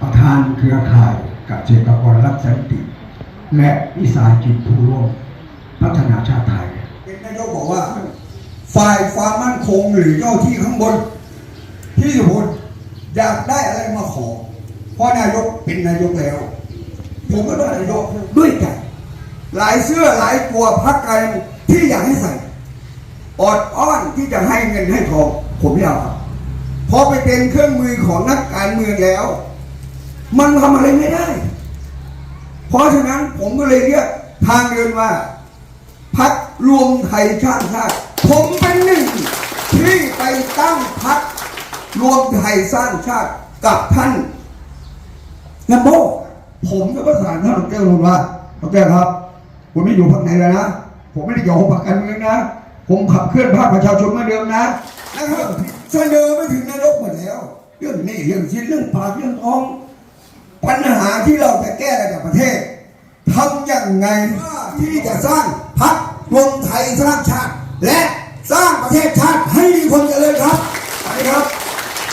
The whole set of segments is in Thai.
ประธานเครือข่ายกับเกษตกรรักสันติ และวิสาหกิจผู้ร่วมพัฒนาชาติไทยเป็นนายกบอกว่า ฝ่ายความมั่นคงหรือเจ้าที่ข้างบน ที่สุพลอยากได้อะไรมาขอ เพราะนายกเป็นนายกแล้ว ผมก็ต้องนายกด้วยใจหลายเสื้อหลายตัวพักการที่อยากให้ใส่ออดอ้อนที่จะให้เงินให้ทองผมไม่เอาครับ พอไปเป็นเครื่องมือของนักการเมืองแล้ว มันทำอะไรไม่ได้ เพราะฉะนั้นผมก็เลยเรียกทางเดินว่าพักรวมไทยชาติชาติผมเป็นหนึ่งที่ไปตั้งพักรวมไทยสร้างชาติกับท่านนัมโบผมก็ประสานท่านดรลงว่าดรครับผมไม่อยู่พรรคไหนแล้วนะ ผมไม่ได้เกี่ยวกับพรรคการเมืองนะ ผมขับเคลื่อนภาคประชาชนเหมาเดิมนะ นะครับเสนอไปถึงนายกหมดแล้ว เรื่องหนี้เรื่องชิ้นเรื่องปากเรื่องท้อง ปัญหาที่เราจะแก้ในประเทศทำอย่างไงที่จะสร้างพรรครวมไทยสร้างชาติ และสร้างประเทศชาติให้มีความเจริญครับสวัสดีครับ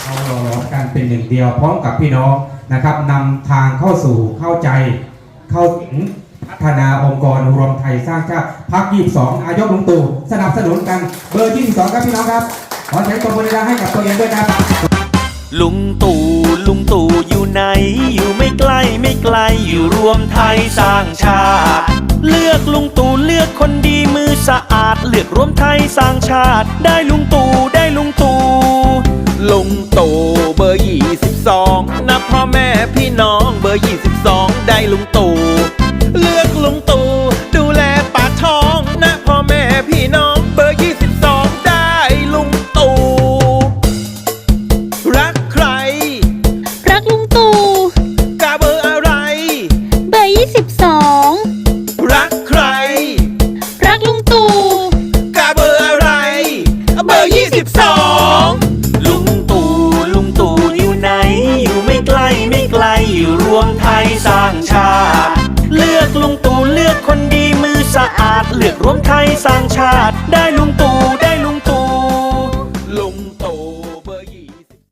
เราหล่อหลอมกันเป็นหนึ่งเดียวพร้อมกับพี่น้องนะครับนำทางเข้าสู่เข้าใจเข้าถึงพัฒนาองค์กรรวมไทยสร้างชาติพัก22นายกลุงตู่สนับสนุนกันเบอร์22ครับพี่น้องครับ ขอเสียงปรบมือให้กับตัวเองด้วยครับลุงตู่ลุงตู่อยู่ไหน อยู่ไม่ไกลไม่ไกลอยู่รวมไทยสร้างชาติเลือกลุงตู่เลือกคนดีมือสะอาด เลือกรวมไทยสร้างชาติ ได้ลุงตู่ได้ลุงตู่ลุงตู่เบอร์ยี่สิบสองนะพ่อแม่พี่น้อง วมไทยสร้างชาติ เลือกลุงตู่เลือกคนดีมือสะอาด เลือกรวมไทยสร้างชาติ ได้ลุงตู่